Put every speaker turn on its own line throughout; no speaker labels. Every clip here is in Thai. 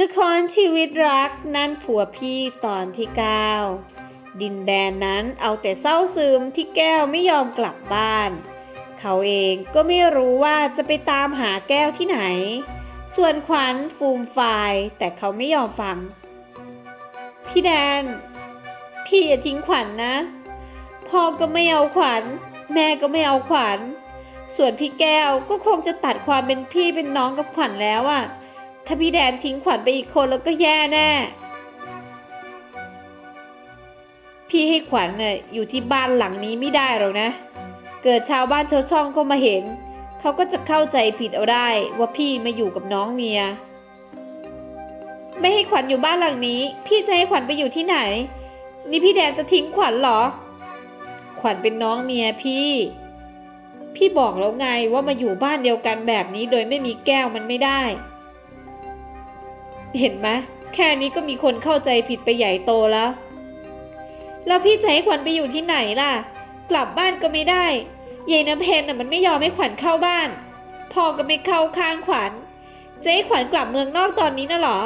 ละครชีวิตรักนั่นผัวพี่ตอนที่ 9 ดินแดนนั้นเอาแต่เศร้าซึมที่แก้วไม่ยอมกลับบ้าน เขาเองก็ไม่รู้ว่าจะไปตามหาแก้วที่ไหน ส่วนขวัญฟูมฟายแต่เขาไม่ยอมฟัง พี่แดน พี่อย่าทิ้งขวัญนะพ่อก็ไม่เอาขวัญ แม่ก็ไม่เอาขวัญ ส่วนพี่แก้วก็คงจะตัดความเป็นพี่เป็นน้องกับขวัญแล้วอะ ถ้าพี่แดนทิ้งขวัญไปอีกคนแล้วก็แย่แน่ พี่ให้ขวัญน่ะอยู่ที่บ้านหลังนี้ไม่ได้หรอกนะ เกิดชาวบ้านชาวช่องก็มาเห็น เขาก็จะเข้าใจผิดเอาได้ว่าพี่มาอยู่กับน้องเมีย ไม่ให้ขวัญอยู่บ้านหลังนี้ พี่จะให้ขวัญไปอยู่ที่ไหน นี่พี่แดนจะทิ้งขวัญเหรอ ขวัญเป็นน้องเมียพี่พี่บอกแล้วไงว่ามาอยู่บ้านเดียวกันแบบนี้โดยไม่มีแก้วมันไม่ได้ เห็นไหมแค่นี้ก็มีคนเข้าใจผิดไปใหญ่โตแล้ว แล้วพี่จะให้ขวัญไปอยู่ที่ไหนล่ะ กลับบ้านก็ไม่ได้ยายน้ำเพนน่ะมันไม่ยอมให้ขวัญเข้าบ้านพ่อก็ไม่เข้าข้างขวัญจะให้ขวัญกลับเมืองนอกตอนนี้น่ะเหรอ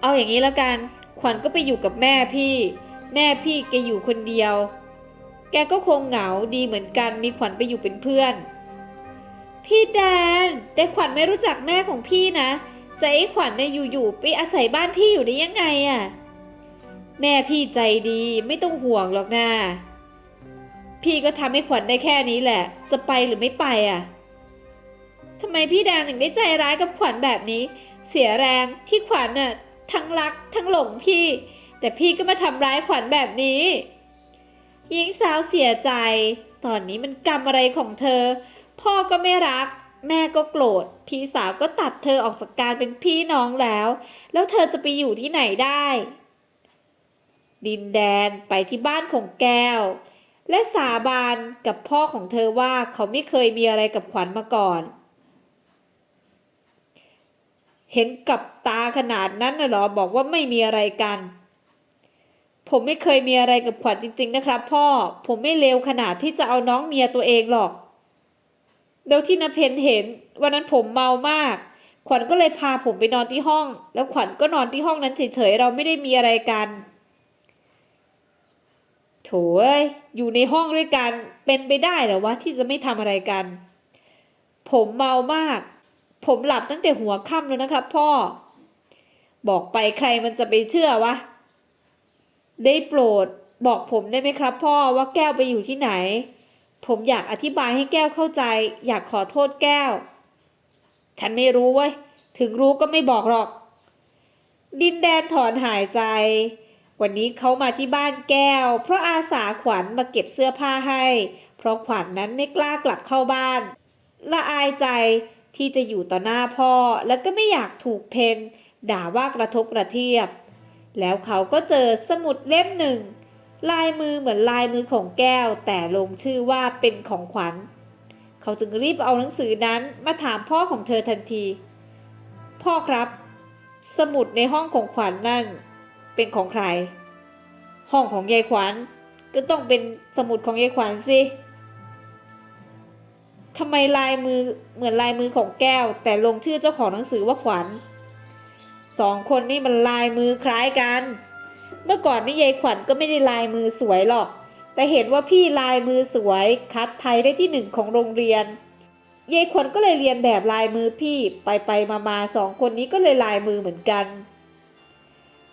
เอาอย่างนี้ละกัน ขวัญก็ไปอยู่กับแม่พี่ แม่พี่แกอยู่คนเดียว แกก็คงเหงาดีเหมือนกัน มีขวัญไปอยู่เป็นเพื่อน พี่แดน แต่ขวัญไม่รู้จักแม่ของพี่นะ ให้ขวัญเนี่ยอยู่ๆไปอาศัยบ้านพี่อยู่ได้ยังไงอะ่ะ แม่พี่ใจดีไม่ต้องห่วงหรอกนะพี่ก็ทำให้ขวัญได้แค่นี้แหละ จะไปหรือไม่ไปอะทำไมพี่แดนถึงได้ใจร้ายกับขวัญแบบนี้ เสียแรงที่ขวัญน่ะทั้งรักทั้งหลงพี่ แต่พี่ก็มาทำร้ายขวัญแบบนี้หญิงสาวเสียใจ ตอนนี้มันกรรมอะไรของเธอ พ่อก็ไม่รัก แม่ก็โกรธ พี่สาวก็ตัดเธอออกจากการเป็นพี่น้องแล้ว แล้วเธอจะไปอยู่ที่ไหนได้ ดินแดนไปที่บ้านของแก้ว และสาบานกับพ่อของเธอว่าเขาไม่เคยมีอะไรกับขวัญมาก่อน เห็นกับตาขนาดนั้นน่ะหรอบอกว่าไม่มีอะไรกัน ผมไม่เคยมีอะไรกับขวัญจริง ๆ นะครับ พ่อผมไม่เลวขนาดที่จะเอาน้องเมียตัวเองหรอก แล้วที่นเพนเห็น วันนั้นผมเมามาก ขวัญก็เลยพาผมไปนอนที่ห้อง แล้วขวัญก็นอนที่ห้องนั้นเฉยๆเราไม่ได้มีอะไรกันโถเอ้ยอยู่ในห้องด้วยกันเป็นไปได้หรอวะที่จะไม่ทำอะไรกัน ผมเมามาก ผมหลับตั้งแต่หัวค่ำแล้วนะครับพ่อ บอกไปใครมันจะไปเชื่อวะ ได้โปรดบอกผมได้ไหมครับพ่อว่าแก้วไปอยู่ที่ไหน ผมอยากอธิบายให้แก้วเข้าใจ อยากขอโทษแก้ว ฉันไม่รู้เว้ย ถึงรู้ก็ไม่บอกหรอก ดินแดนถอนหายใจ วันนี้เขามาที่บ้านแก้ว เพราะอาสาขวัญมาเก็บเสื้อผ้าให้ เพราะขวัญนนั้นไม่กล้ากลับเข้าบ้าน ละอายใจที่จะอยู่ต่อหน้าพ่อแล้วก็ไม่อยากถูกเพนด่าว่ากระทบกระเทียบ แล้วเขาก็เจอสมุดเล่มหนึ่ง ลายมือเหมือนลายมือของแก้ว แต่ลงชื่อว่าเป็นของขวัญ เขาจึงรีบเอาหนังสือนั้นมาถามพ่อของเธอทันที พ่อครับ สมุดในห้องของขวัญนนั่น เป็นของใคร ห้องของยายขวัญก็ต้องเป็นสมุดของยายขวัญสิทำไมลายมือเหมือนลายมือของแก้ว แต่ลงชื่อเจ้าของหนังสือว่าขวัญสองคนนี่มันลายมือคล้ายกัน เมื่อก่อนนี่ยายขวัญก็ไม่ได้ลายมือสวยหรอก แต่เห็นว่าพี่ลายมือสวย คัดไทยได้ที่หนึ่งของโรงเรียนยายขวัญก็เลยเรียนแบบลายมือพี่ไปไปมามาสองคนนี้ก็เลยลายมือเหมือนกัน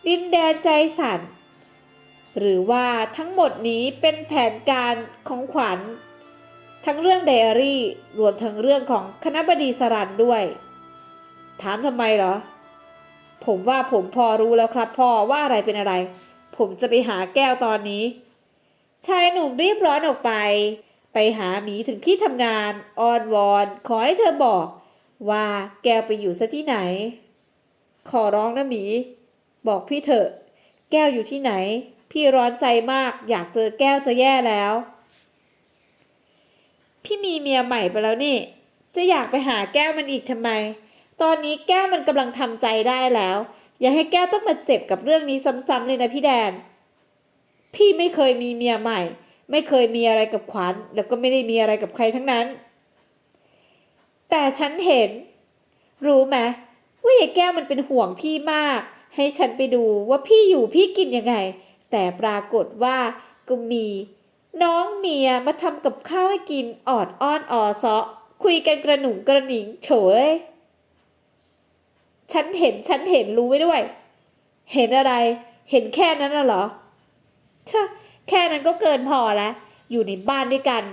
ดินแดนใจสั่นหรือว่าทั้งหมดนี้เป็นแผนการของขวัญ ทั้งเรื่องไดอารี่รวมทั้งเรื่องของคณะบดีสรันด้วย ถามทำไมเหรอ ผมว่าผมพอรู้แล้วครับพ่อว่าอะไรเป็นอะไร ผมจะไปหาแก้วตอนนี้ ชายหนุ่มรีบร้อนออกไป ไปหาหมีถึงที่ทำงานอ้อนวอนขอให้เธอบอก ว่าแก้วไปอยู่ซะที่ไหน ขอร้องนะหมี บอกพี่เถอะ แก้วอยู่ที่ไหน พี่ร้อนใจมากอยากเจอแก้วจะแย่แล้ว พี่มีเมียใหม่ไปแล้วนี่ จะอยากไปหาแก้วมันอีกทำไม ตอนนี้แก้วมันกำลังทำใจได้แล้ว อย่าให้แก้วต้องมาเจ็บกับเรื่องนี้ซ้ำๆเลยนะพี่แดน พี่ไม่เคยมีเมียใหม่ ไม่เคยมีอะไรกับขวัญแล้วก็ไม่ได้มีอะไรกับใครทั้งนั้น แต่ฉันเห็น รู้ไหมว่ายายแก้วมันเป็นห่วงพี่มาก ให้ฉันไปดูว่าพี่อยู่พี่กินยังไง แต่ปรากฏว่าก็มี น้องเมียมาทำกับข้าวให้กินออดอ้อนออซาะคุยกันกระหนุ่งกระหนิงโถเอ้ย ฉันเห็นฉันเห็นรู้ไว้ด้วย เห็นอะไร เห็นแค่นั้นน่ะเหรอชอะแค่นั้นก็เกินพอแล้ว อยู่ในบ้านด้วยกัน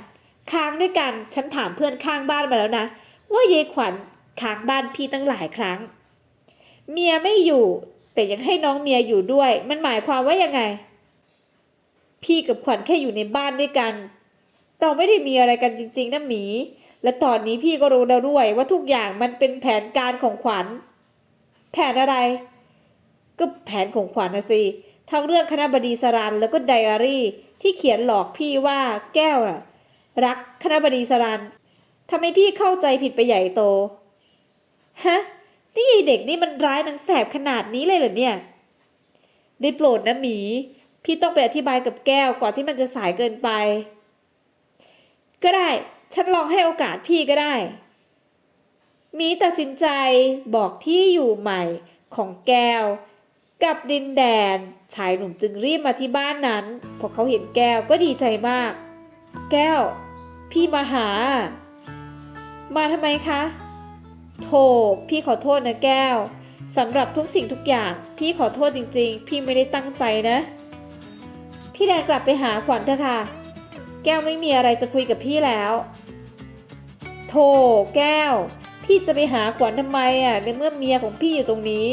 ค้างด้วยกัน ฉันถามเพื่อนข้างบ้านมาแล้วนะ ว่ายายขวัญค้างบ้านพี่ตั้งหลายครั้ง เมียไม่อยู่ แต่ยังให้น้องเมียอยู่ด้วย มันหมายความว่ายังไง พี่กับขวัญแค่อยู่ในบ้านด้วยกัน เราไม่ได้มีอะไรกันจริง ๆนะหมี และตอนนี้พี่ก็รู้แล้วด้วยว่าทุกอย่างมันเป็นแผนการของขวัญ แผนอะไร ก็แผนของขวัญนะสิทั้งเรื่องคณะบดีสรันแล้วก็ไดอารี่ที่เขียนหลอกพี่ว่าแก้วน่ะรักคณะบดีสรันทำให้พี่เข้าใจผิดไปใหญ่โต ฮะ นี่เด็กนี่มันร้ายมันแสบขนาดนี้เลยเหรอเนี่ย ได้โปรดนะหมี พี่ต้องไปอธิบายกับแก้วก่อนที่มันจะสายเกินไป ก็ได้ ฉันลองให้โอกาสพี่ก็ได้ มีตัดสินใจบอกที่อยู่ใหม่ของแก้ว กับดินแดน ชายหนุ่มจึงรีบมาที่บ้านนั้น พอเขาเห็นแก้วก็ดีใจมาก แก้ว พี่มาหา มาทำไมคะโธ่พี่ขอโทษนะแก้วสำหรับทุกสิ่งทุกอย่าง พี่ขอโทษจริง ๆ พี่ไม่ได้ตั้งใจนะ พี่แดนกลับไปหาขวัญเถอะค่ะ แก้วไม่มีอะไรจะคุยกับพี่แล้วโธ่แก้ว พี่จะไปหาขวัญทำไมอะในเมื่อเมียของพี่อยู่ตรงนี้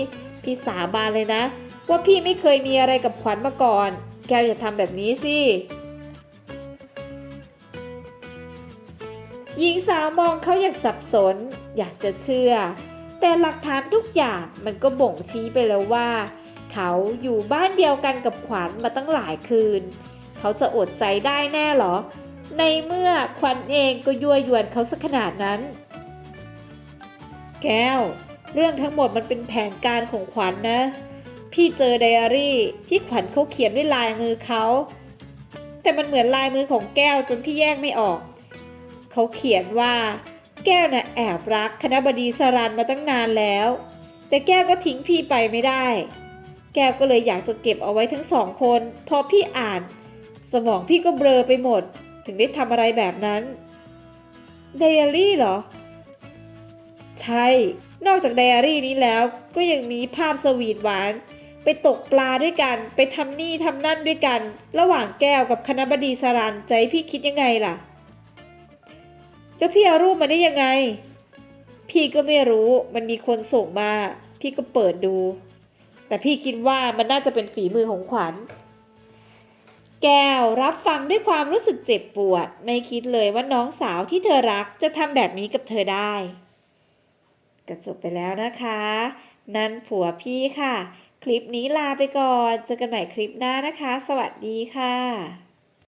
พี่สาบานเลยนะ ว่าพี่ไม่เคยมีอะไรกับขวัญมาก่อน แกอย่าทำแบบนี้สิหญิงสาวมองเขาอย่างสับสน อยากจะเชื่อ แต่หลักฐานทุกอย่างมันก็บ่งชี้ไปแล้วว่า เขาอยู่บ้านเดียวกันกับขวัญมาตั้งหลายคืน เขาจะอดใจได้แน่หรอ ในเมื่อขวัญเองก็ยั่วยวนเขาสักขนาดนั้น แก้ว เรื่องทั้งหมดมันเป็นแผนการของขวัญนนะ พี่เจอไดอารี่ที่ขวัญเขาเขียนด้วยลายมือเขา แต่มันเหมือนลายมือของแก้วจนพี่แยกไม่ออก เขาเขียนว่าแก้วน่ะแอบรักคณะบดีสรันมาตั้งนานแล้ว แต่แก้วก็ทิ้งพี่ไปไม่ได้ แก้วก็เลยอยากจะเก็บเอาไว้ทั้งสองคน พอพี่อ่าน สมองพี่ก็เบลอไปหมด ถึงได้ทำอะไรแบบนั้นไดอารี่เหรอ ใช่ นอกจากไดอารี่นี้แล้วก็ยังมีภาพสวีทหวาน ไปตกปลาด้วยกัน ไปทำนี่ทำนั่นด้วยกัน ระหว่างแก้วกับคณะบดีสารันใจพี่คิดยังไงล่ะ แล้วพี่เอารูปมาได้ยังไง พี่ก็ไม่รู้มันมีคนส่งมา พี่ก็เปิดดู แต่พี่คิดว่ามันน่าจะเป็นฝีมือของขวัญแก้วรับฟังด้วยความรู้สึกเจ็บปวด ไม่คิดเลยว่าน้องสาวที่เธอรักจะทำแบบนี้กับเธอได้ ก็จบไปแล้วนะคะ นั่นผัวพี่ค่ะ คลิปนี้ลาไปก่อน เจอกันใหม่คลิปหน้านะคะ สวัสดีค่ะ